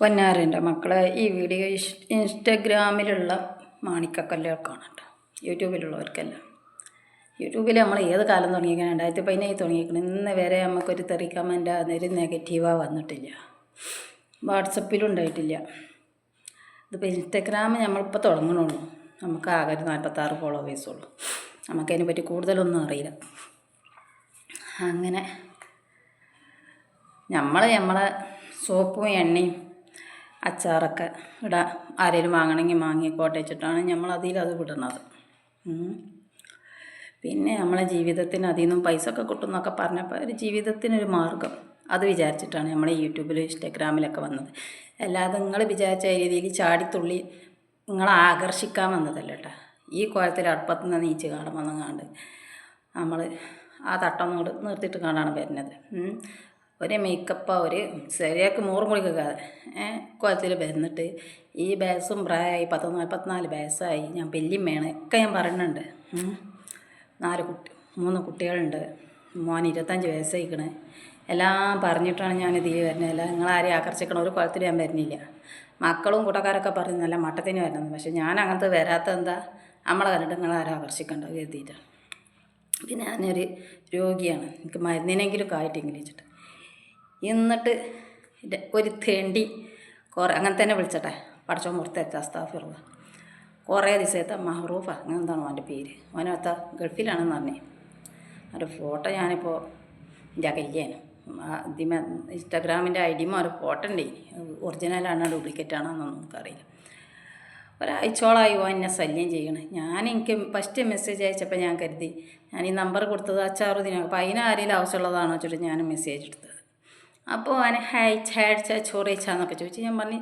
പൊന്നാറിന്റെ മക്കളെ ഈ വീഡിയോ ഇൻസ്റ്റാഗ്രാമിലുള്ള ഇൻസ്റ്റഗ്രാമിലുള്ള മാണിക്കക്കല്ലുകൾക്കാണ് കേട്ടോ യൂട്യൂബിലുള്ളവർക്കല്ല. യൂട്യൂബിൽ നമ്മൾ ഏത് കാലം തുടങ്ങിയിരിക്കണം? രണ്ടായിരത്തി പതിനേഴ് തുടങ്ങിയിരിക്കണം. ഇന്ന് വരെ നമുക്കൊരു തെറി കമന്റ് അതൊരു നെഗറ്റീവാ വന്നിട്ടില്ല. വാട്സപ്പിലും ഉണ്ടായിട്ടില്ല. ഇതിപ്പോൾ ഇൻസ്റ്റഗ്രാം നമ്മളിപ്പോൾ തുടങ്ങണുള്ളൂ. നമുക്ക് ആകെ ഒരു നാൽപ്പത്താറ് ഫോളോവേഴ്സ് ഉള്ളൂ. നമുക്കതിനെ പറ്റി കൂടുതലൊന്നും അറിയില്ല. അങ്ങനെ. നമ്മൾ നമ്മളെ സോപ്പും എണ്ണയും അച്ചാറൊക്കെ ഇടാൻ ആരെങ്കിലും വാങ്ങണമെങ്കിൽ വാങ്ങിക്കോട്ടെ വെച്ചിട്ടാണ് നമ്മൾ അതിൽ അത് വിടണത്. പിന്നെ നമ്മളെ ജീവിതത്തിന് അതിൽ നിന്നും പൈസ ഒക്കെ കിട്ടും എന്നൊക്കെ പറഞ്ഞപ്പോൾ ഒരു ജീവിതത്തിനൊരു മാർഗം അത് വിചാരിച്ചിട്ടാണ് നമ്മൾ യൂട്യൂബിൽ ഇൻസ്റ്റാഗ്രാമിലൊക്കെ വന്നത്. അല്ലാതെ നിങ്ങൾ വിചാരിച്ച രീതിയിൽ ചാടിത്തുള്ളി നിങ്ങളെ ആകർഷിക്കാൻ വന്നതല്ല കേട്ടോ. ഈ കോലത്തിൽ അടുപ്പത്ത് നിന്ന് നീച്ച് വന്നങ്ങാണ്ട് നമ്മൾ ആ തട്ടം നിർത്തിയിട്ട് കാണാണ് വരുന്നത്. ഒരു മേക്കപ്പ് ഒരു ശരിയാക്കി മോറും ഏഹ് കോലത്തിൽ വരുന്നിട്ട് ഈ ബാസും പ്രായമായി പത്തൊന്നാൽ പത്തിനാല് ബാസായി ഞാൻ പെല്ലിമ്മയാണ് ഒക്കെ ഞാൻ പറയുന്നുണ്ട്. നാല് കുട്ടി മൂന്ന് കുട്ടികളുണ്ട്. മോൻ ഇരുപത്തഞ്ച് വയസ്സായിക്കണ് എല്ലാം പറഞ്ഞിട്ടാണ് ഞാൻ ഇതിൽ വരുന്നത്. അല്ല നിങ്ങളാരെയും ആകർഷിക്കണ. ഒരു കുളത്തിൽ ഞാൻ വരുന്നില്ല. മക്കളും കൂട്ടക്കാരൊക്കെ പറഞ്ഞു നല്ല മട്ടത്തിന് വരണം. പക്ഷേ ഞാൻ അങ്ങനത്തെ വരാത്ത എന്താ? നമ്മളെ കണ്ടിട്ട് നിങ്ങളാരും ആകർഷിക്കണ്ട കരുതിയിട്ടാണ്. പിന്നെ ഞാനൊരു രോഗിയാണ്. എനിക്ക് മരുന്നിനെങ്കിലും കായിട്ടെങ്കിലും വെച്ചിട്ട് എന്നിട്ട് ഒരു തേണ്ടി കുറേ അങ്ങനെ തന്നെ വിളിച്ചട്ടെ. പഠിച്ചോ മുറത്തെത്ത അസ്താഫിറുള്ള. കുറേ ദിവസത്തെ മഹറൂഫ. അങ്ങനെ എന്താണ് അവന്റെ പേര്? അവനത്ത ഗൾഫിലാണെന്ന് പറഞ്ഞേ. അവന്റെ ഫോട്ടോ ഞാനിപ്പോൾ എന്റെ കയ്യാണ് ഇതിമ ഇൻസ്റ്റാഗ്രാമിന്റെ ഐ ഡിമ ഒരു ഫോട്ടോ ഉണ്ട്. ഒറിജിനലാണോ ഡ്യൂപ്ലിക്കേറ്റ് ആണോ എന്നൊന്നും നമുക്കറിയില്ല. ഒരാഴ്ചയോളമായി ഓ എന്നെ ശല്യം ചെയ്യണേ. ഞാൻ എനിക്ക് ഫസ്റ്റ് മെസ്സേജ് അയച്ചപ്പോൾ ഞാൻ കരുതി ഞാൻ ഈ നമ്പർ കൊടുത്തത് അച്ചാറ് ദിനം അപ്പോൾ അതിനാരെങ്കിലും ആവശ്യമുള്ളതാണോ? വെച്ചിട്ട് ഞാൻ മെസ്സേജ് എടുത്തത്. അപ്പോൾ അവൻ ഹായ് ചായ ചോറ് കഴിച്ചാന്നൊക്കെ ചോദിച്ചു ഞാൻ പറഞ്ഞു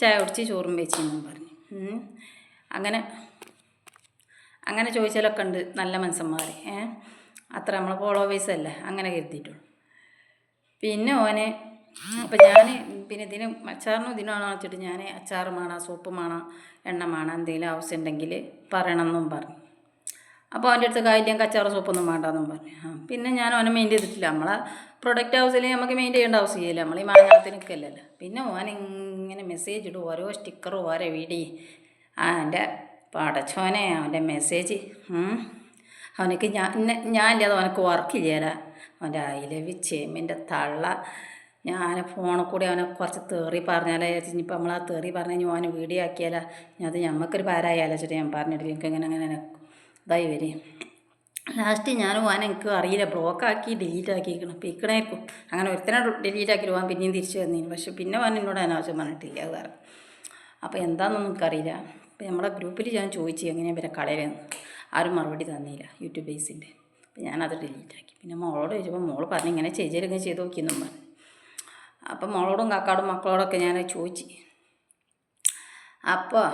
ചായ കുടിച്ച് ചോറും വെച്ചെന്നും പറഞ്ഞു. അങ്ങനെ അങ്ങനെ ചോദിച്ചാലൊക്കെ ഉണ്ട് നല്ല മനസ്സന്മാർ ഏ? അത്ര നമ്മൾ ഫോളോവേഴ്സ് അല്ല? അങ്ങനെ കരുതിയിട്ടുള്ളൂ. പിന്നെ ഓനെ അപ്പം ഞാൻ പിന്നെ ഇതിന് അച്ചാറിനും ഇതിനാണോ വെച്ചിട്ട് ഞാൻ അച്ചാറ് മാണാ സൂപ്പ് മാണാ എണ്ണ മാണാ എന്തെങ്കിലും ആവശ്യമുണ്ടെങ്കിൽ പറയണമെന്നും പറഞ്ഞു. അപ്പോൾ അവന്റെ അടുത്ത് കാര്യം കച്ചവട സൂപ്പൊന്നും വേണ്ടെന്നും പറഞ്ഞു. പിന്നെ ഞാൻ അവനെ മെയിൻ ചെയ്തിട്ടില്ല. നമ്മളെ പ്രൊഡക്റ്റ് ഹൗസിൽ നമുക്ക് മെയിൻ ചെയ്യേണ്ട ആവശ്യമില്ല നമ്മൾ ഈ മാങ്ങാത്തിന് നിൽക്കല്ലല്ലോ പിന്നെ ഓൻ ഇങ്ങനെ മെസ്സേജ് ഇടും. ഓരോ സ്റ്റിക്കറും ഓരോ വീടി. ആ എന്റെ പടച്ചോനെ അവന്റെ മെസ്സേജ് അവനക്ക് ഞാൻ ഞാൻ അത് അവനക്ക് വർക്ക് ചെയ്യാല അവന്റെ ഐലവി ചേമ്മിന്റെ തള്ള. ഞാൻ ഫോണിൽ കൂടി അവനെ കുറച്ച് തേറി പറഞ്ഞാലേ ഇനിയിപ്പോൾ നമ്മൾ ആ തേറി പറഞ്ഞു അവന് വീഡിയോ ആക്കിയാലാ. ഞാൻ അത് ഞമ്മക്കൊരു ഭാരമായാലോ ചേട്ടാ ഞാൻ പറഞ്ഞിട്ട് എനിക്ക് അങ്ങനെ ഇതായി വരും. ലാസ്റ്റ് ഞാൻ പോകാൻ എനിക്ക് അറിയില്ല. ബ്ലോക്കാക്കി ഡിലീറ്റ് ആക്കിയിരിക്കണം. അപ്പോൾ ഇക്കണായിരിക്കും അങ്ങനെ ഒരുത്തനെ ഡിലീറ്റ് ആക്കി പോകാൻ പിന്നെയും തിരിച്ചു വന്നിരുന്നു പക്ഷെ പിന്നെ പോകാൻ എന്നോട് അനാവശ്യം പറഞ്ഞിട്ടില്ല. അത് കാരണം. അപ്പോൾ എന്താണെന്നൊന്നും എനിക്കറിയില്ല. അപ്പോൾ നമ്മുടെ ഗ്രൂപ്പിൽ ഞാൻ ചോദിച്ചു എങ്ങനെയാണ് വരെ കളയുന്നത് ആരും മറുപടി തന്നില്ല യൂട്യൂബ് ബേസിന്റെ അപ്പോൾ ഞാനത് ഡിലീറ്റ് ആക്കി. പിന്നെ മോളോട് ചോദിച്ചപ്പോൾ മോൾ പറഞ്ഞു ഇങ്ങനെ ചെയ്തിരുന്നെങ്കിൽ ചെയ്ത് നോക്കിയെന്നും പറഞ്ഞു. അപ്പം മോളോടും കാക്കാടും മക്കളോടൊക്കെ ഞാൻ ചോദിച്ചു. അപ്പോൾ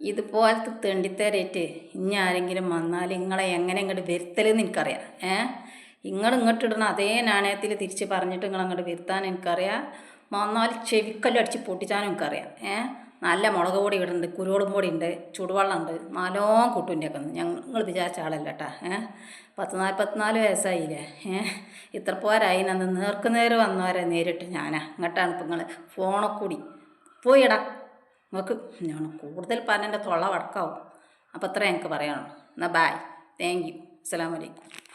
ഇതുപോലത്തെ തെണ്ടിത്തേരേറ്റ് ഇനി ആരെങ്കിലും വന്നാൽ നിങ്ങളെ എങ്ങനെ ഇങ്ങോട്ട് വരുത്തലെന്ന് എനിക്കറിയാം. ഏ? നിങ്ങൾ ഇങ്ങോട്ട് ഇടുന്ന അതേ നാണയത്തിൽ തിരിച്ച് പറഞ്ഞിട്ട് നിങ്ങൾ അങ്ങോട്ട് വരുത്താൻ എനിക്കറിയാം. വന്നാൽ ചെവിക്കല്ലും അടിച്ച് പൊട്ടിച്ചാനും എനിക്കറിയാം. ഏ? നല്ല മുളക് പൊടി ഇടുന്നുണ്ട് കുരുവളും പൊടി ഉണ്ട് ചുടുവെള്ളമുണ്ട് നല്ലോണം ഒക്കെ ഞങ്ങൾ വിചാരിച്ച ആളല്ല കേട്ടാ ഏ? പത്ത് നാൽപ്പത്തിനാല് വയസ്സായില്ലേ? ഏ? ഇത്ര പോരായി. അന്ന് നേർക്ക് നേരെ വന്നവരെ നേരിട്ട് ഞാനാ. ഇങ്ങോട്ടാണ് ഇപ്പം നിങ്ങൾ ഫോണൊക്കെ കൂടി. പോയിടാ. നിങ്ങൾക്ക് ഞാൻ കൂടുതൽ പറഞ്ഞ എന്റെ തൊള്ള വടക്കാവും. അപ്പോൾ അത്രയും എനിക്ക് പറയാനുള്ളൂ. എന്നാൽ ബായ് താങ്ക് യു അസ്സാം അലൈക്കും.